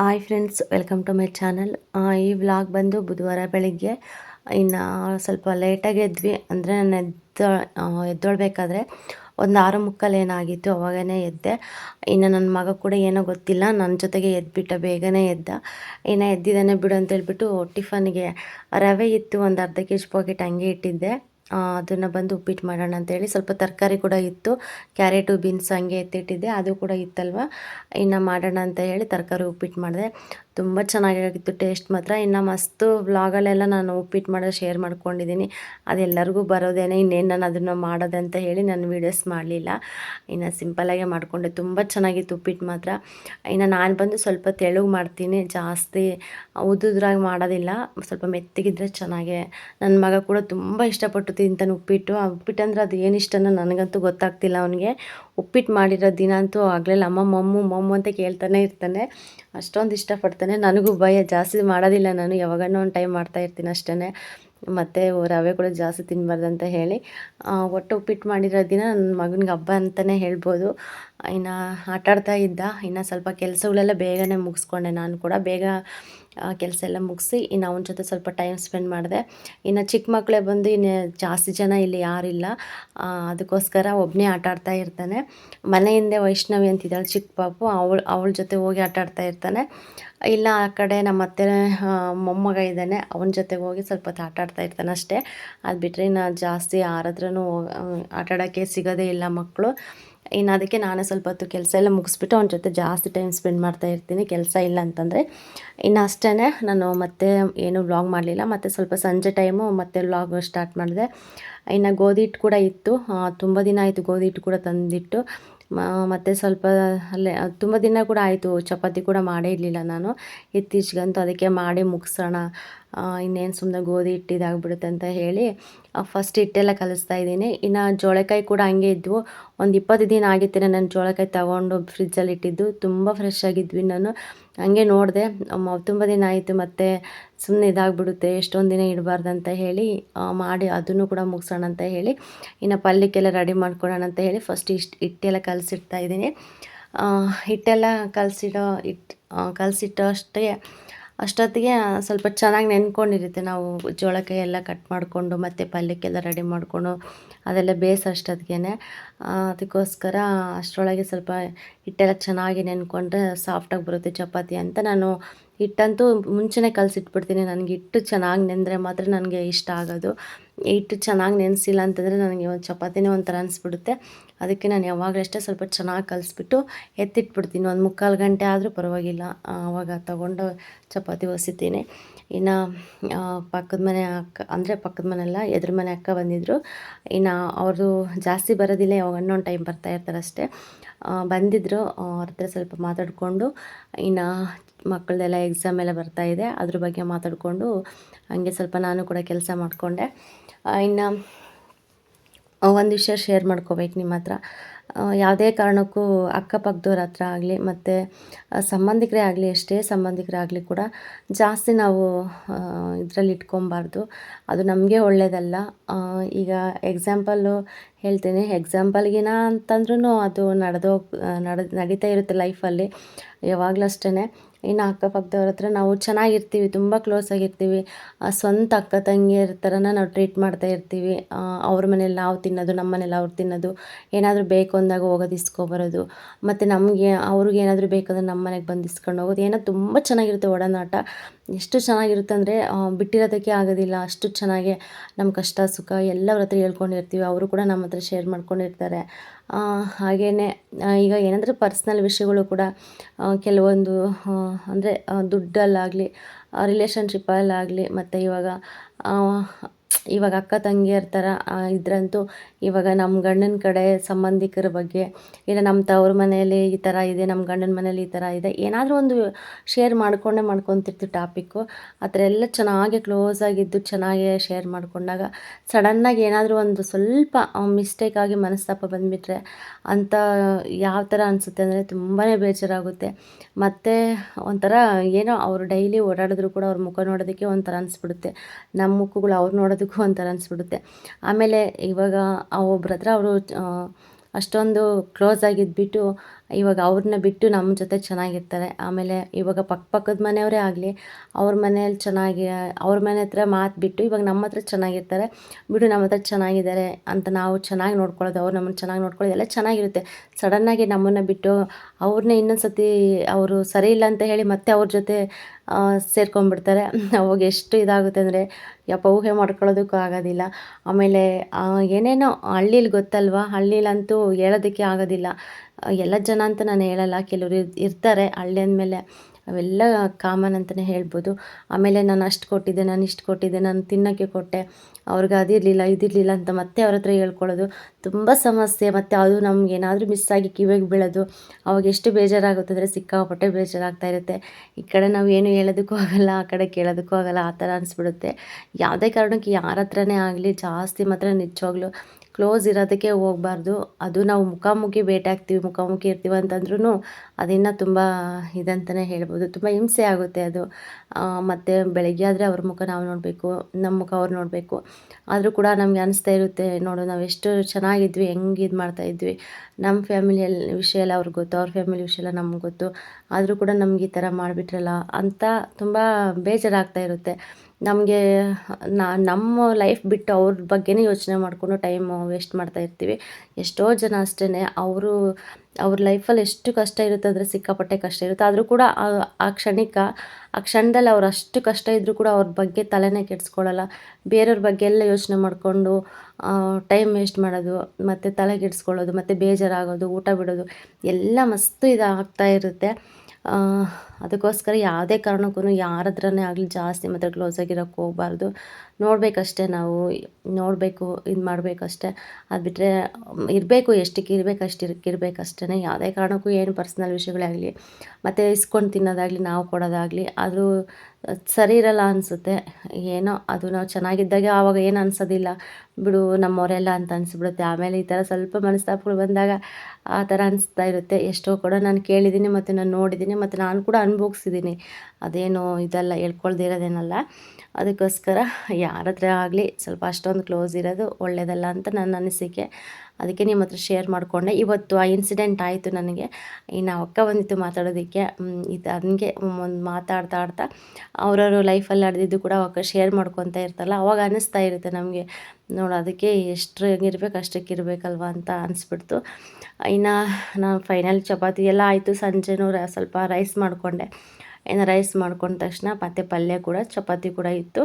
Hi friends welcome to my channel ಈ vlog ಬಂದು ಬುಧವಾರ ಬೆಳಿಗ್ಗೆ. ಇನ್ನು ಸ್ವಲ್ಪ ಲೇಟಾಗಿ ಎದ್ವಿ. ಅಂದರೆ ನಾನು ಎದ್ದ ಎದ್ದೊಳ್ಬೇಕಾದ್ರೆ ಒಂದು ಆರು ಮುಕ್ಕಾಲು ಏನಾಗಿತ್ತು ಅವಾಗೇ ಎದ್ದೆ. ಇನ್ನು ನನ್ನ ಮಗ ಕೂಡ ಏನೋ ಗೊತ್ತಿಲ್ಲ. ನನ್ನ ಜೊತೆಗೆ ಎದ್ಬಿಟ್ಟ, ಬೇಗನೆ ಎದ್ದ. ಇನ್ನು ಎದ್ದಿದ್ದಾನೆ ಬಿಡು ಅಂತ ಹೇಳ್ಬಿಟ್ಟು ಟಿಫನ್ಗೆ ರವೆ ಇತ್ತು, ಒಂದು ಅರ್ಧ ಕೆ ಜಿ ಪಾಕೆಟ್ ಹಂಗೆ ಇಟ್ಟಿದ್ದೆ. ಅದನ್ನು ಬಂದು ಉಪ್ಪಿಟ್ಟು ಮಾಡೋಣ ಅಂತೇಳಿ ಸ್ವಲ್ಪ ತರಕಾರಿ ಕೂಡ ಇತ್ತು. ಕ್ಯಾರೆಟು, ಬೀನ್ಸ್ ಹಂಗೆ ಎತ್ತಿಟ್ಟಿದ್ದೆ. ಅದು ಕೂಡ ಇತ್ತಲ್ವ? ಇನ್ನು ಮಾಡೋಣ ಅಂತ ಹೇಳಿ ತರಕಾರಿ ಉಪ್ಪಿಟ್ಟು ಮಾಡಿದೆ. ತುಂಬ ಚೆನ್ನಾಗಿತ್ತು ಟೇಸ್ಟ್ ಮಾತ್ರ. ಇನ್ನು ಮಸ್ತು ವ್ಲಾಗಲ್ಲೆಲ್ಲ ನಾನು ಉಪ್ಪಿಟ್ಟು ಮಾಡೋದು, ಶೇರ್ ಮಾಡ್ಕೊಂಡಿದ್ದೀನಿ. ಅದೆಲ್ಲರಿಗೂ ಬರೋದೇನೆ, ಇನ್ನೇನು ನಾನು ಅದನ್ನು ಮಾಡೋದಂತ ಹೇಳಿ ನಾನು ವೀಡಿಯೋಸ್ ಮಾಡಲಿಲ್ಲ. ಇನ್ನು ಸಿಂಪಲಾಗೆ ಮಾಡಿಕೊಂಡೆ. ತುಂಬ ಚೆನ್ನಾಗಿತ್ತು ಉಪ್ಪಿಟ್ಟು ಮಾತ್ರ. ಇನ್ನು ನಾನು ಬಂದು ಸ್ವಲ್ಪ ತೆಳುಗು ಮಾಡ್ತೀನಿ. ಜಾಸ್ತಿ ಉದ್ದುದ್ರಾಗಿ ಮಾಡೋದಿಲ್ಲ. ಸ್ವಲ್ಪ ಮೆತ್ತಗಿದ್ರೆ ಚೆನ್ನಾಗೆ. ನನ್ನ ಮಗ ಕೂಡ ತುಂಬ ಇಷ್ಟಪಟ್ಟು ತಿಂತಾನೆ ಉಪ್ಪಿಟ್ಟು. ಆ ಉಪ್ಪಿಟ್ಟು ಅಂದರೆ ಅದು ಏನು ಇಷ್ಟನೋ ನನಗಂತೂ ಗೊತ್ತಾಗ್ತಿಲ್ಲ ಅವನಿಗೆ. ಉಪ್ಪಿಟ್ಟು ಮಾಡಿರೋ ದಿನ ಅಂತೂ ಆಗಲಿಲ್ಲ. ಅಮ್ಮ, ಮಮ್ಮು ಮಮ್ಮು ಅಂತ ಕೇಳ್ತಾನೆ ಇರ್ತಾನೆ. ಅಷ್ಟೊಂದು ಇಷ್ಟಪಡ್ತಾನೆ. ನನಗೂ ಭಯ. ಜಾಸ್ತಿ ಮಾಡೋದಿಲ್ಲ ನಾನು. ಯಾವಾಗನೋ ಒಂದು ಟೈಮ್ ಮಾಡ್ತಾ ಇರ್ತೀನಿ ಅಷ್ಟೇ ಮತ್ತು ರವೆ ಕೂಡ ಜಾಸ್ತಿ ತಿನ್ನಬಾರ್ದು ಅಂತ ಹೇಳಿ. ಒಟ್ಟು ಉಪ್ಪಿಟ್ಟು ಮಾಡಿರೋ ದಿನ ನನ್ನ ಮಗನಿಗೆ ಹಬ್ಬ ಅಂತಲೇ ಹೇಳ್ಬೋದು. ಇನ್ನು ಆಟಾಡ್ತಾ ಇದ್ದ, ಇನ್ನು ಸ್ವಲ್ಪ ಕೆಲಸಗಳೆಲ್ಲ ಬೇಗನೆ ಮುಗಿಸ್ಕೊಂಡೆ ನಾನು ಕೂಡ. ಬೇಗ ಕೆಲಸ ಎಲ್ಲ ಮುಗಿಸಿ ಇನ್ನು ಅವನ ಜೊತೆ ಸ್ವಲ್ಪ ಟೈಮ್ ಸ್ಪೆಂಡ್ ಮಾಡಿದೆ. ಇನ್ನು ಚಿಕ್ಕ ಮಕ್ಕಳೇ ಬಂದು ಇನ್ನು ಜಾಸ್ತಿ ಜನ ಇಲ್ಲಿ ಯಾರಿಲ್ಲ. ಅದಕ್ಕೋಸ್ಕರ ಒಬ್ಬನೇ ಆಟಾಡ್ತಾ ಇರ್ತಾನೆ. ಮನೆ ಹಿಂದೆ ವೈಷ್ಣವಿ ಅಂತಿದ್ದಾಳೆ ಚಿಕ್ಕ ಪಾಪು. ಅವಳು, ಅವಳ ಜೊತೆ ಹೋಗಿ ಆಟಾಡ್ತಾ ಇರ್ತಾನೆ. ಇಲ್ಲ, ಆ ಕಡೆ ನಮ್ಮ ಅತ್ತೆ ಮೊಮ್ಮಗ ಇದ್ದಾನೆ. ಅವನ ಜೊತೆ ಹೋಗಿ ಸ್ವಲ್ಪ ಹೊತ್ತು ಆಟ ಆಡ್ತಾ ಇರ್ತಾನೆ ಅಷ್ಟೇ. ಅದು ಬಿಟ್ಟರೆ ಇನ್ನು ಜಾಸ್ತಿ ಯಾರ ಹತ್ರನೂ ಆಟಾಡೋಕ್ಕೆ ಸಿಗೋದೇ ಇಲ್ಲ ಮಕ್ಕಳು. ಇನ್ನು ಅದಕ್ಕೆ ನಾನೇ ಸ್ವಲ್ಪ ಹೊತ್ತು ಕೆಲಸ ಎಲ್ಲ ಮುಗಿಸ್ಬಿಟ್ಟು ಅವನ ಜೊತೆ ಜಾಸ್ತಿ ಟೈಮ್ ಸ್ಪೆಂಡ್ ಮಾಡ್ತಾ ಇರ್ತೀನಿ, ಕೆಲಸ ಇಲ್ಲ ಅಂತಂದರೆ. ಇನ್ನು ಅಷ್ಟೇ ನಾನು ಮತ್ತೆ ಏನು ವ್ಲಾಗ್ ಮಾಡಲಿಲ್ಲ, ಮತ್ತು ಸ್ವಲ್ಪ ಸಂಜೆ ಟೈಮು ಮತ್ತೆ ವ್ಲಾಗ್ ಸ್ಟಾರ್ಟ್ ಮಾಡಿದೆ. ಇನ್ನು ಗೋಧಿ ಹಿಟ್ಟು ಕೂಡ ಇತ್ತು ತುಂಬ ದಿನ ಆಯಿತು ಗೋಧಿ ಹಿಟ್ಟು ಕೂಡ ತಂದಿಟ್ಟು. ಮತ್ತು ಸ್ವಲ್ಪ ಅಲ್ಲೇ ತುಂಬ ದಿನ ಕೂಡ ಆಯಿತು, ಚಪಾತಿ ಕೂಡ ಮಾಡೇ ಇರಲಿಲ್ಲ ನಾನು. ಇತ್ತೀಚೆಗಂತೂ ಅದಕ್ಕೆ ಮಾಡಿ ಮುಗಿಸೋಣ ಇನ್ನೇನು ಸುಮ್ಮನೆ ಗೋಧಿ ಹಿಟ್ಟಿದಾಗ್ಬಿಡುತ್ತೆ ಅಂತ ಹೇಳಿ ಫಸ್ಟ್ ಹಿಟ್ಟೆಲ್ಲ ಕಲಿಸ್ತಾ ಇದ್ದೀನಿ. ಇನ್ನು ಜೋಳಕಾಯಿ ಕೂಡ ಹಂಗೆ ಇದ್ವು. ಒಂದು ಇಪ್ಪತ್ತು ದಿನ ಆಗಿತ್ತೇನೆ ನಾನು ಜೋಳಕಾಯಿ ತಗೊಂಡು ಫ್ರಿಜ್ಜಲ್ಲಿ ಇಟ್ಟಿದ್ದು. ತುಂಬ ಫ್ರೆಶ್ ಆಗಿದ್ವಿ ನಾನು. ಹಂಗೆ ನೋಡಿದೆ ತುಂಬ ದಿನ ಆಯಿತು, ಮತ್ತು ಸುಮ್ಮನೆ ಇದಾಗ್ಬಿಡುತ್ತೆ, ಎಷ್ಟೊಂದು ದಿನ ಇಡಬಾರ್ದು ಅಂತ ಹೇಳಿ ಮಾಡಿ ಅದನ್ನು ಕೂಡ ಮುಗಿಸೋಣ ಅಂತ ಹೇಳಿ, ಇನ್ನು ಪಲ್ಯಕ್ಕೆಲ್ಲ ರೆಡಿ ಮಾಡ್ಕೊಳ್ಳೋಣ ಅಂತ ಹೇಳಿ ಫಸ್ಟ್ ಇಷ್ಟು ಹಿಟ್ಟೆಲ್ಲ ಕಲಸಿಡ್ತಾ ಇದ್ದೀನಿ. ಹಿಟ್ಟೆಲ್ಲ ಕಲಸಿಡೋ ಹಿಟ್ಟು ಕಲಸಿಟ್ಟೋ ಅಷ್ಟೇ ಅಷ್ಟೊತ್ತಿಗೆ ಸ್ವಲ್ಪ ಚೆನ್ನಾಗಿ ನೆನ್ಕೊಂಡಿರುತ್ತೆ. ನಾವು ಜೋಳಕ್ಕೆ ಎಲ್ಲ ಕಟ್ ಮಾಡಿಕೊಂಡು, ಮತ್ತು ಪಲ್ಯಕ್ಕೆಲ್ಲ ರೆಡಿ ಮಾಡಿಕೊಂಡು, ಅದೆಲ್ಲ ಅಷ್ಟೊತ್ತಿಗೆ ಅದಕ್ಕೋಸ್ಕರ ಅಷ್ಟರೊಳಗೆ ಸ್ವಲ್ಪ ಹಿಟ್ಟೆಲ್ಲ ಚೆನ್ನಾಗಿ ನೆನ್ಕೊಂಡ್ರೆ ಸಾಫ್ಟಾಗಿ ಬರುತ್ತೆ ಚಪಾತಿ ಅಂತ ನಾನು ಹಿಟ್ಟಂತೂ ಮುಂಚೆನೇ ಕಲಸಿಟ್ಬಿಡ್ತೀನಿ. ನನಗೆ ಹಿಟ್ಟು ಚೆನ್ನಾಗಿ ನೆಂದರೆ ಮಾತ್ರ ನನಗೆ ಇಷ್ಟ ಆಗೋದು. ಹಿಟ್ಟು ಚೆನ್ನಾಗಿ ನೆನೆಸಿಲ್ಲ ಅಂತಂದರೆ ನನಗೆ ಒಂದು ಚಪಾತಿನೇ ಒಂಥರ ಅನಿಸ್ಬಿಡುತ್ತೆ. ಅದಕ್ಕೆ ನಾನು ಯಾವಾಗಲೂ ಅಷ್ಟೇ ಸ್ವಲ್ಪ ಚೆನ್ನಾಗಿ ಕಲಿಸ್ಬಿಟ್ಟು ಎತ್ತಿಟ್ಬಿಡ್ತೀನಿ. ಒಂದು ಮುಕ್ಕಾಲು ಗಂಟೆ ಆದರೂ ಪರವಾಗಿಲ್ಲ. ಆವಾಗ ತಗೊಂಡು ಚಪಾತಿ ಒಸಿತೀನಿ ಇನ್ನು ಪಕ್ಕದ ಮನೆ ಅಕ್ಕ, ಅಂದರೆ ಪಕ್ಕದ ಮನೆಯಲ್ಲ, ಎದುರು ಮನೆ ಅಕ್ಕ ಬಂದಿದ್ದರು ಇನ್ನು ಅವ್ರದ್ದು ಜಾಸ್ತಿ ಬರೋದಿಲ್ಲ, ಯಾವಾಗ ಒಂದು ಟೈಮ್ ಬರ್ತಾ ಇರ್ತಾರೆ ಅಷ್ಟೇ. ಬಂದಿದ್ದರು ಅವ್ರ ಹತ್ರ ಸ್ವಲ್ಪ ಮಾತಾಡಿಕೊಂಡು, ಇನ್ನು ಮಕ್ಕಳದೆಲ್ಲ ಎಕ್ಸಾಮ್ ಎಲ್ಲ ಬರ್ತಾಯಿದೆ ಅದ್ರ ಬಗ್ಗೆ ಮಾತಾಡಿಕೊಂಡು, ಹಂಗೆ ಸ್ವಲ್ಪ ನಾನು ಕೂಡ ಕೆಲಸ ಮಾಡಿಕೊಂಡೆ. ಇನ್ನು ಒಂದು ವಿಷಯ ಶೇರ್ ಮಾಡ್ಕೋಬೇಕು ನಿಮ್ಮ ಹತ್ರ. ಯಾವುದೇ ಕಾರಣಕ್ಕೂ ಅಕ್ಕಪಕ್ಕದವ್ರ ಹತ್ರ ಆಗಲಿ ಮತ್ತು ಸಂಬಂಧಿಕರೇ ಆಗಲಿ, ಎಷ್ಟೇ ಸಂಬಂಧಿಕರಾಗಲಿ ಕೂಡ ಜಾಸ್ತಿ ನಾವು ಇದರಲ್ಲಿ ಇಟ್ಕೊಬಾರ್ದು ಅದು ನಮಗೆ ಒಳ್ಳೆಯದಲ್ಲ ಈಗ ಎಕ್ಸಾಂಪಲ್ಲು ಹೇಳ್ತೀನಿ. ಎಕ್ಸಾಂಪಲ್ಗಿನ ಅಂತಂದ್ರೂ ಅದು ನಡೆದೋಗಿ ನಡೆ ನಡೀತಾ ಇರುತ್ತೆ ಲೈಫಲ್ಲಿ ಯಾವಾಗಲೂ ಅಷ್ಟೇ ಇನ್ನು ಅಕ್ಕಪಕ್ಕದವ್ರ ಹತ್ರ ನಾವು ಚೆನ್ನಾಗಿರ್ತೀವಿ, ತುಂಬ ಕ್ಲೋಸ್ ಆಗಿರ್ತೀವಿ. ಸ್ವಂತ ಅಕ್ಕ ತಂಗಿಯರ ಥರನ ನಾವು ಟ್ರೀಟ್ ಮಾಡ್ತಾ ಇರ್ತೀವಿ. ಅವ್ರ ಮನೇಲಿ ನಾವು ತಿನ್ನೋದು ನಮ್ಮ ಮನೇಲಿ ಅವ್ರು ತಿನ್ನೋದು. ಏನಾದರೂ ಬೇಕು ಅಂದಾಗ ಹೋಗೋದು ಇಸ್ಕೊಬರೋದು. ಮತ್ತು ನಮಗೆ ಅವ್ರಿಗೆ ಏನಾದರೂ ಬೇಕಂದ್ರೆ ನಮ್ಮ ಮನೆಗೆ ಬಂದು ಇಸ್ಕೊಂಡು ಹೋಗೋದು. ಏನೋ ತುಂಬ ಚೆನ್ನಾಗಿರುತ್ತೆ ಒಡನಾಟ. ಎಷ್ಟು ಚೆನ್ನಾಗಿರುತ್ತೆ ಅಂದರೆ ಬಿಟ್ಟಿರೋದಕ್ಕೆ ಆಗೋದಿಲ್ಲ. ಅಷ್ಟು ಚೆನ್ನಾಗಿ ನಮ್ಮ ಕಷ್ಟ, ಸುಖ ಎಲ್ಲರ ಹತ್ರ ಹೇಳ್ಕೊಂಡಿರ್ತೀವಿ. ಅವರು ಕೂಡ ನಮ್ಮ ಹತ್ರ ಶೇರ್ ಮಾಡ್ಕೊಂಡಿರ್ತಾರೆ. ಹಾಗೆಯೇ ಈಗ ಏನಂದರೆ ಪರ್ಸ್ನಲ್ ವಿಷಯಗಳು ಕೂಡ ಕೆಲವೊಂದು ಅಂದರೆ ದುಡ್ಡಲ್ಲಾಗಲಿ ರಿಲೇಷನ್ಶಿಪ್ಪಲ್ಲಾಗಲಿ ಮತ್ತು ಇವಾಗ ಇವಾಗ ಅಕ್ಕ ತಂಗಿಯರ ಥರ ಇದ್ರಂತೂ ಇವಾಗ ನಮ್ಮ ಗಂಡನ ಕಡೆ ಸಂಬಂಧಿಕರ ಬಗ್ಗೆ ಇಲ್ಲ ನಮ್ಮ ತವ್ರ ಮನೆಯಲ್ಲಿ ಈ ಥರ ಇದೆ ನಮ್ಮ ಗಂಡನ ಮನೇಲಿ ಈ ಥರ ಇದೆ, ಏನಾದರೂ ಒಂದು ಶೇರ್ ಮಾಡಿಕೊಂಡೇ ಮಾಡ್ಕೊತಿರ್ತೀವಿ ಟಾಪಿಕ್ಕು ಆ ಥರ ಎಲ್ಲ ಚೆನ್ನಾಗಿ ಕ್ಲೋಸ್ ಆಗಿದ್ದು ಚೆನ್ನಾಗಿ ಶೇರ್ ಮಾಡಿಕೊಂಡಾಗ ಸಡನ್ನಾಗಿ ಏನಾದರೂ ಒಂದು ಸ್ವಲ್ಪ ಮಿಸ್ಟೇಕ್ ಆಗಿ ಮನಸ್ತಾಪ ಬಂದುಬಿಟ್ರೆ ಅಂತ ಯಾವ ಥರ ಅನಿಸುತ್ತೆ ಅಂದರೆ ತುಂಬಾ ಬೇಜಾರಾಗುತ್ತೆ. ಮತ್ತು ಒಂಥರ ಏನೋ ಅವರು ಡೈಲಿ ಓಡಾಡಿದ್ರು ಕೂಡ ಅವ್ರ ಮುಖ ನೋಡೋದಕ್ಕೆ ಒಂಥರ ಅನಿಸ್ಬಿಡುತ್ತೆ. ನಮ್ಮ ಮುಖಗಳು ಅವ್ರು ನೋಡೋದಕ್ಕೂ ಒಂಥರ ಅನಿಸ್ಬಿಡುತ್ತೆ. ಆಮೇಲೆ ಇವಾಗ ಒಬ್ರ ಹತ್ರ ಅವರು ಅಷ್ಟೊಂದು ಕ್ಲೋಸ್ ಆಗಿದ್ಬಿಟ್ಟು ಇವಾಗ ಅವ್ರನ್ನ ಬಿಟ್ಟು ನಮ್ಮ ಜೊತೆ ಚೆನ್ನಾಗಿರ್ತಾರೆ. ಆಮೇಲೆ ಇವಾಗ ಪಕ್ಕ ಪಕ್ಕದ ಮನೆಯವರೇ ಆಗಲಿ, ಅವ್ರ ಮನೇಲಿ ಚೆನ್ನಾಗಿ, ಅವ್ರ ಮನೆ ಹತ್ರ ಮಾತು ಬಿಟ್ಟು ಇವಾಗ ನಮ್ಮ ಹತ್ರ ಚೆನ್ನಾಗಿರ್ತಾರೆ. ಬಿಡು, ನಮ್ಮ ಹತ್ರ ಚೆನ್ನಾಗಿದ್ದಾರೆ ಅಂತ ನಾವು ಚೆನ್ನಾಗಿ ನೋಡ್ಕೊಳ್ಳೋದು, ಅವ್ರು ನಮ್ಮನ್ನು ಚೆನ್ನಾಗಿ ನೋಡ್ಕೊಳ್ಳೋದು ಎಲ್ಲ ಚೆನ್ನಾಗಿರುತ್ತೆ. ಸಡನ್ನಾಗಿ ನಮ್ಮನ್ನು ಬಿಟ್ಟು ಅವ್ರನ್ನೇ ಇನ್ನೊಂದು ಸತಿ ಅವರು ಸರಿ ಇಲ್ಲ ಅಂತ ಹೇಳಿ ಮತ್ತೆ ಅವ್ರ ಜೊತೆ ಸೇರ್ಕೊಂಡ್ಬಿಡ್ತಾರೆ. ಅವಾಗ ಎಷ್ಟು ಇದಾಗುತ್ತೆ ಅಂದರೆ, ಯಪ್ಪ, ಊಹೆ ಮಾಡ್ಕೊಳ್ಳೋದಕ್ಕೂ ಆಗೋದಿಲ್ಲ. ಆಮೇಲೆ ಏನೇನೋ ಹಳ್ಳೀಲಿ ಗೊತ್ತಲ್ವಾ? ಹಳ್ಳೀಲಂತೂ ಹೇಳೋದಕ್ಕೆ ಆಗೋದಿಲ್ಲ. ಎಲ್ಲ ಜನ ಅಂತ ನಾನು ಹೇಳಲ್ಲ, ಕೆಲವರು ಇರ್ತಾರೆ, ಹಳ್ಳಿ ಅಂದಮೇಲೆ ಅವೆಲ್ಲ ಕಾಮನ್ ಅಂತಲೇ ಹೇಳ್ಬೋದು. ಆಮೇಲೆ ನಾನು ಅಷ್ಟು ಕೊಟ್ಟಿದ್ದೆ, ನಾನು ಇಷ್ಟು ಕೊಟ್ಟಿದ್ದೆ, ನಾನು ತಿನ್ನೋಕ್ಕೆ ಕೊಟ್ಟೆ. ಅವ್ರಿಗೆ ಅದಿರಲಿಲ್ಲ, ಇದಿರಲಿಲ್ಲ ಅಂತ ಮತ್ತೆ ಅವ್ರ ಹತ್ರ ಹೇಳ್ಕೊಳ್ಳೋದು. ತುಂಬ ಸಮಸ್ಯೆ, ಮತ್ತು ಅದು ನಮ್ಗೆ ಏನಾದರೂ ಮಿಸ್ ಆಗಿ ಕಿವಿಗೆ ಬೀಳೋದು. ಅವಾಗ ಎಷ್ಟು ಬೇಜಾರಾಗುತ್ತೆ ಅಂದರೆ ಸಿಕ್ಕಾಪಟ್ಟೆ ಬೇಜಾರಾಗ್ತಾ ಇರುತ್ತೆ. ಈ ಕಡೆ ನಾವು ಏನು ಹೇಳೋದಕ್ಕೂ ಆಗೋಲ್ಲ, ಆ ಕಡೆ ಕೇಳೋದಕ್ಕೂ ಆಗೋಲ್ಲ, ಆ ಥರ ಅನಿಸ್ಬಿಡುತ್ತೆ. ಯಾವುದೇ ಕಾರಣಕ್ಕೆ ಯಾರ ಹತ್ರನೇ ಆಗಲಿ, ಜಾಸ್ತಿ ಮಾತ್ರ ನಿಜವಾಗ್ಲೂ ಕ್ಲೋಸ್ ಇರೋದಕ್ಕೆ ಹೋಗಬಾರ್ದು. ಅದು ನಾವು ಮುಖಾಮುಖಿ ಭೇಟಾಗ್ತೀವಿ ಮುಖಾಮುಖಿ ಇರ್ತೀವಿ ಅಂತಂದ್ರೂ ಅದಿನ್ನು ತುಂಬ ಇದಂತಲೇ ಹೇಳ್ಬೋದು. ತುಂಬ ಹಿಂಸೆ ಆಗುತ್ತೆ ಅದು. ಮತ್ತು ಬೆಳಗ್ಗೆ ಆದರೆ ಅವ್ರ ಮುಖ ನಾವು ನೋಡಬೇಕು ನಮ್ಮ ಮುಖ ಅವ್ರು ನೋಡಬೇಕು. ಆದರೂ ಕೂಡ ನಮಗೆ ಅನಿಸ್ತಾ ಇರುತ್ತೆ, ನೋಡು ನಾವು ಎಷ್ಟು ಚೆನ್ನಾಗಿದ್ವಿ, ಹೆಂಗೆ ಇದು ಮಾಡ್ತಾಯಿದ್ವಿ ನಮ್ಮ ಫ್ಯಾಮಿಲಿಯಲ್ಲಿ ವಿಷಯ ಎಲ್ಲ ಅವ್ರಿಗೆ ಗೊತ್ತು, ಅವ್ರ ಫ್ಯಾಮಿಲಿ ವಿಷಯ ಎಲ್ಲ ನಮ್ಗೆ ಗೊತ್ತು. ಆದರೂ ಕೂಡ ನಮ್ಗೆ ಈ ಥರ ಮಾಡಿಬಿಟ್ರಲ್ಲ ಅಂತ ತುಂಬ ಬೇಜಾರಾಗ್ತಾ ಇರುತ್ತೆ. ನಮಗೆ ನಮ್ಮ ಲೈಫ್ ಬಿಟ್ಟು ಅವ್ರ ಬಗ್ಗೆನೇ ಯೋಚನೆ ಮಾಡಿಕೊಂಡು ಟೈಮು ವೇಸ್ಟ್ ಮಾಡ್ತಾ ಇರ್ತೀವಿ. ಎಷ್ಟೋ ಜನ ಅಷ್ಟೇ ಅವರು, ಅವ್ರ ಲೈಫಲ್ಲಿ ಎಷ್ಟು ಕಷ್ಟ ಇರುತ್ತೆ ಅಂದರೆ ಸಿಕ್ಕಾಪಟ್ಟೆ ಕಷ್ಟ ಇರುತ್ತೆ. ಆದರೂ ಕೂಡ ಆ- ಕ್ಷಣಿಕ, ಆ ಕ್ಷಣದಲ್ಲಿ ಅವ್ರು ಅಷ್ಟು ಕಷ್ಟ ಇದ್ದರೂ ಕೂಡ ಅವ್ರ ಬಗ್ಗೆ ತಲೆನೇ ಕೆಡಿಸ್ಕೊಳ್ಳಲ್ಲ ಬೇರೆಯವ್ರ ಬಗ್ಗೆ ಎಲ್ಲ ಯೋಚನೆ ಮಾಡಿಕೊಂಡು ಟೈಮ್ ವೇಸ್ಟ್ ಮಾಡೋದು, ಮತ್ತು ತಲೆ ಕೆಡಿಸ್ಕೊಳ್ಳೋದು, ಮತ್ತು ಬೇಜಾರಾಗೋದು, ಊಟ ಬಿಡೋದು, ಎಲ್ಲ ಮಸ್ತು ಇದಾಗ್ತಾ ಇರುತ್ತೆ. ಅದಕ್ಕೋಸ್ಕರ ಯಾವುದೇ ಕಾರಣಕ್ಕೂ ಯಾರ ಹತ್ರನೇ ಆಗಲಿ ಜಾಸ್ತಿ ಮಾತ್ರ ಕ್ಲೋಸ್ ಆಗಿರೋಕ್ಕೆ ಹೋಗಬಾರ್ದು. ನೋಡಬೇಕಷ್ಟೇ ನಾವು, ನೋಡಬೇಕು, ಇದು ಮಾಡಬೇಕಷ್ಟೇ. ಅದು ಬಿಟ್ಟರೆ ಇರಬೇಕು, ಎಷ್ಟಕ್ಕೆ ಇರಬೇಕು, ಅಷ್ಟು ಇರಬೇಕಷ್ಟೇ ಯಾವುದೇ ಕಾರಣಕ್ಕೂ ಏನು ಪರ್ಸ್ನಲ್ ವಿಷಯಗಳಾಗಲಿ, ಮತ್ತು ಇಸ್ಕೊಂಡು ತಿನ್ನೋದಾಗಲಿ, ನಾವು ಕೊಡೋದಾಗಲಿ, ಅದು ಸರಿ ಇರಲ್ಲ ಅನಿಸುತ್ತೆ. ಏನೋ, ಅದು ನಾವು ಚೆನ್ನಾಗಿದ್ದಾಗ ಆವಾಗ ಏನು ಅನ್ಸೋದಿಲ್ಲ. ಬಿಡು, ನಮ್ಮವರೆಲ್ಲ ಅಂತ ಅನಿಸ್ಬಿಡುತ್ತೆ. ಆಮೇಲೆ ಈ ಥರ ಸ್ವಲ್ಪ ಮನಸ್ತಾಪಗಳು ಬಂದಾಗ ಆ ಥರ ಅನಿಸ್ತಾ ಇರುತ್ತೆ. ಎಷ್ಟೋ ಕೂಡ ನಾನು ಕೇಳಿದ್ದೀನಿ, ಮತ್ತು ನಾನು ನೋಡಿದ್ದೀನಿ, ಮತ್ತು ನಾನು ಕೂಡ ಅನುಭವಿಸಿದ್ದೀನಿ ಅದೇನು ಇದೆಲ್ಲ ಹೇಳ್ಕೊಳ್ದೆ ಇರೋದೇನಲ್ಲ, ಅದಕ್ಕೋಸ್ಕರ ಯಾರ ಹತ್ರ ಆಗಲಿ ಸ್ವಲ್ಪ ಅಷ್ಟೊಂದು ಕ್ಲೋಸ್ ಇರೋದು ಒಳ್ಳೆಯದಲ್ಲ ಅಂತ ನನ್ನ ಅನಿಸಿಕೆ. ಅದಕ್ಕೆ ನಿಮ್ಮ ಹತ್ರ ಶೇರ್ ಮಾಡಿಕೊಂಡೆ. ಇವತ್ತು ಆ ಇನ್ಸಿಡೆಂಟ್ ಆಯಿತು ನನಗೆ. ಇನ್ನು ಅಕ್ಕ ಬಂದಿತ್ತು ಮಾತಾಡೋದಕ್ಕೆ. ಇದು ಹಂಗೆ ಒಂದು ಮಾತಾಡ್ತಾ ಆಡ್ತಾ ಅವ್ರವ್ರ ಲೈಫಲ್ಲಿ ನಡೆದಿದ್ದು ಕೂಡ ಅವಕ್ಕ ಶೇರ್ ಮಾಡ್ಕೊತಾ ಇರ್ತಾರಲ್ಲ, ಅವಾಗ ಅನ್ನಿಸ್ತಾ ಇರುತ್ತೆ ನಮಗೆ. ನೋಡು ಅದಕ್ಕೆ ಎಷ್ಟು ಇರ್ಬೇಕು, ಅಷ್ಟಕ್ಕೆ ಇರಬೇಕಲ್ವ ಅಂತ ಅನಿಸ್ಬಿಡ್ತು. ಇನ್ನು ನಾನು ಫೈನಲ್ ಚಪಾತಿ ಎಲ್ಲ ಆಯಿತು ಸಂಜೆನೂ ಸ್ವಲ್ಪ ರೈಸ್ ಮಾಡಿಕೊಂಡೆ. ಇನ್ನು ರೈಸ್ ಮಾಡ್ಕೊಂಡ ತಕ್ಷಣ ಮತ್ತು ಪಲ್ಯ ಕೂಡ, ಚಪಾತಿ ಕೂಡ ಇತ್ತು.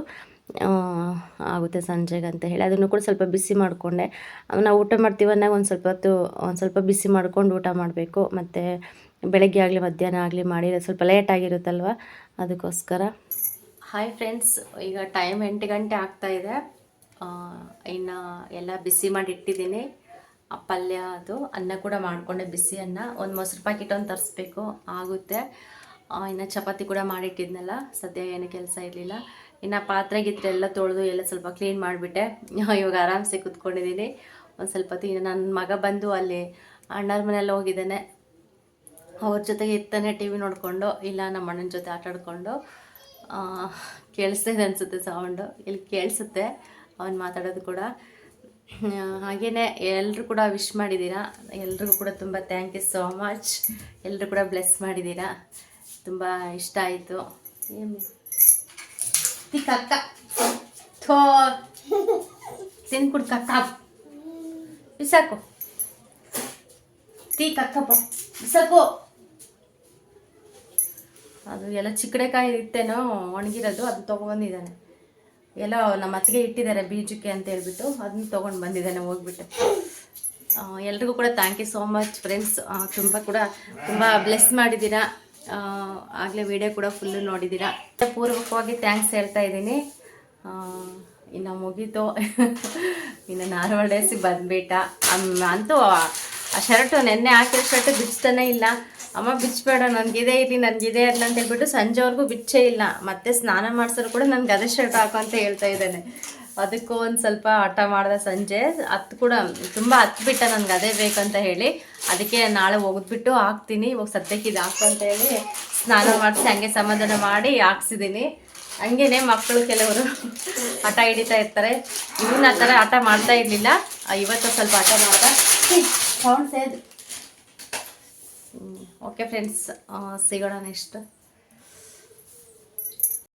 ಆಗುತ್ತೆ ಸಂಜೆಗೆ ಅಂತ ಹೇಳಿ. ಅದನ್ನು ಕೂಡ ಸ್ವಲ್ಪ ಬಿಸಿ ಮಾಡಿಕೊಂಡೆ. ನಾವು ಊಟ ಮಾಡ್ತೀವಿ ಅಂದಾಗ ಒಂದು ಸ್ವಲ್ಪ ಹೊತ್ತು, ಒಂದು ಸ್ವಲ್ಪ ಬಿಸಿ ಮಾಡ್ಕೊಂಡು ಊಟ ಮಾಡಬೇಕು. ಮತ್ತು ಬೆಳಗ್ಗೆ ಆಗಲಿ, ಮಧ್ಯಾಹ್ನ ಆಗಲಿ ಮಾಡಿ ಸ್ವಲ್ಪ ಲೇಟ್ ಆಗಿರುತ್ತಲ್ವ? ಅದಕ್ಕೋಸ್ಕರ. ಹಾಯ್ ಫ್ರೆಂಡ್ಸ್ ಈಗ ಟೈಮ್ ಎಂಟು ಗಂಟೆ ಆಗ್ತಾ ಇದೆ. ಇನ್ನು ಎಲ್ಲ ಬಿಸಿ ಮಾಡಿ ಇಟ್ಟಿದ್ದೀನಿ. ಪಲ್ಯ ಅದು, ಅನ್ನ ಕೂಡ ಮಾಡಿಕೊಂಡೆ ಬಿಸಿ ಅನ್ನ. ಒಂದು ಮೊಸರು ಪ್ಯಾಕೆಟ್ ಒಂದು ತರಿಸ್ಬೇಕು, ಆಗುತ್ತೆ. ಇನ್ನು ಚಪಾತಿ ಕೂಡ ಮಾಡಿಟ್ಟಿದ್ನಲ್ಲ ಸದ್ಯ ಏನು ಕೆಲಸ ಇರಲಿಲ್ಲ. ಇನ್ನು ಪಾತ್ರೆ ಗಿತ್ರೆ ಎಲ್ಲ ತೊಳೆದು ಎಲ್ಲ ಸ್ವಲ್ಪ ಕ್ಲೀನ್ ಮಾಡಿಬಿಟ್ಟೆ. ಇವಾಗ ಆರಾಮ್ಸೆ ಕೂತ್ಕೊಂಡಿದ್ದೀನಿ. ಒಂದು ಸ್ವಲ್ಪ ಹೊತ್ತು ಇನ್ನು ನನ್ನ ಮಗ ಬಂದು ಅಲ್ಲಿ ಅಣ್ಣರ ಮನೆಯಲ್ಲಿ ಹೋಗಿದ್ದಾನೆ. ಅವ್ರ ಜೊತೆಗೆ ಇತ್ತಾನೆ ಟಿ ವಿ ನೋಡಿಕೊಂಡು, ಇಲ್ಲ ನಮ್ಮ ಅಣ್ಣನ ಜೊತೆ ಆಟಾಡಿಕೊಂಡು ಕೇಳಿಸ್ತಿದೆ ಅನಿಸುತ್ತೆ ಸೌಂಡು ಇಲ್ಲಿ ಕೇಳಿಸುತ್ತೆ ಅವನು ಮಾತಾಡೋದು ಕೂಡ. ಹಾಗೆಯೇ ಎಲ್ಲರೂ ಕೂಡ ವಿಶ್ ಮಾಡಿದ್ದೀರಾ? ಎಲ್ರಿಗೂ ಕೂಡ ತುಂಬ ಥ್ಯಾಂಕ್ ಯು ಸೋ ಮಚ್ ಎಲ್ಲರೂ ಕೂಡ ಬ್ಲೆಸ್ ಮಾಡಿದ್ದೀರಾ? ತುಂಬ ಇಷ್ಟ ಆಯಿತು. ಏನು ಕಕ್ಕ ಥೋ. ತಿನ್ಕುಡ್ ಕಕ್ಕ ಬಿಸಾಕು. ಟೀ ಕಕ್ಕಪ್ಪ ಬಿಸಾಕು. ಅದು ಎಲ್ಲ ಚಿಕ್ಕಡೆಕಾಯಿ ಇತ್ತೇನೋ ಒಣಗಿರೋದು, ಅದು ತೊಗೊಬಂದಿದ್ದಾನೆ ಎಲ್ಲ ನಮ್ಮ ಅತ್ತಿಗೆ ಇಟ್ಟಿದ್ದಾರೆ ಬೀಜಕ್ಕೆ ಅಂತ ಹೇಳ್ಬಿಟ್ಟು, ಅದನ್ನ ತೊಗೊಂಡು ಬಂದಿದ್ದಾನೆ, ಹೋಗ್ಬಿಟ್ಟು. ಎಲ್ರಿಗೂ ಕೂಡ thank you so much friends ತುಂಬ ಕೂಡ, ತುಂಬ ಬ್ಲೆಸ್ ಮಾಡಿದ್ದೀರಾ. ಆಗಲೇ ವಿಡಿಯೋ ಕೂಡ ಫುಲ್ಲು ನೋಡಿದ್ದೀರಾ ಪೂರ್ವಕವಾಗಿ ಥ್ಯಾಂಕ್ಸ್ ಹೇಳ್ತಾ ಇದ್ದೀನಿ. ಇನ್ನು ಮುಗೀತು. ಇನ್ನು ನಾರ್ಮಲ್ ಡೇಸಿಗೆ ಬಂದುಬಿಟ್ಟ. ಅಂತೂ ಆ ಶರ್ಟು ನೆನ್ನೆ ಹಾಕಿರೋ ಶರ್ಟು ಬಿಚ್ತಾನೆ ಇಲ್ಲ. ಅಮ್ಮ ಬಿಚ್ಚಬೇಡ ನನಗಿದೆ ಇರಲಿ ನನಗಿದೆ ಇರಲಿ ಅಂತ ಹೇಳ್ಬಿಟ್ಟು ಸಂಜೆವರೆಗೂ ಬಿಚ್ಚೇ ಇಲ್ಲ. ಮತ್ತೆ ಸ್ನಾನ ಮಾಡಿಸೋರು ಕೂಡ ನನಗೆ ಅದೇ ಶರ್ಟ್ ಹಾಕು ಅಂತ ಹೇಳ್ತಾ ಇದ್ದಾನೆ. ಅದಕ್ಕೂ ಒಂದು ಸ್ವಲ್ಪ ಹಠ ಮಾಡಿದೆ ಸಂಜೆ. ಹತ್ತು ಕೂಡ ತುಂಬ ಹತ್ಬಿಟ್ಟೆ ನನಗೆ ಅದೇ ಬೇಕಂತ ಹೇಳಿ. ಅದಕ್ಕೆ ನಾಳೆ ಒಗೆದ್ಬಿಟ್ಟು ಹಾಕ್ತೀನಿ. ಇವಾಗ ಸದ್ಯಕ್ಕೆ ಇದು ಹಾಕು ಅಂತ ಹೇಳಿ ಸ್ನಾನ ಮಾಡಿಸಿ ಹಂಗೆ ಸಮಾಧಾನ ಮಾಡಿ ಹಾಕ್ಸಿದ್ದೀನಿ ಹಂಗೇನೆ ಮಕ್ಕಳು ಕೆಲವರು ಹಠ ಹಿಡಿತಾ ಇರ್ತಾರೆ. ಇವನ್ನ ಆ ಥರ ಹಠ ಮಾಡ್ತಾ ಇರಲಿಲ್ಲ. ಇವತ್ತು ಸ್ವಲ್ಪ ಹಠ ಮಾಡ್ತಾ ಸೌಂಡ್ ಓಕೆ ಫ್ರೆಂಡ್ಸ್ ಸಿಗೋಣ ನೆಕ್ಸ್ಟ್.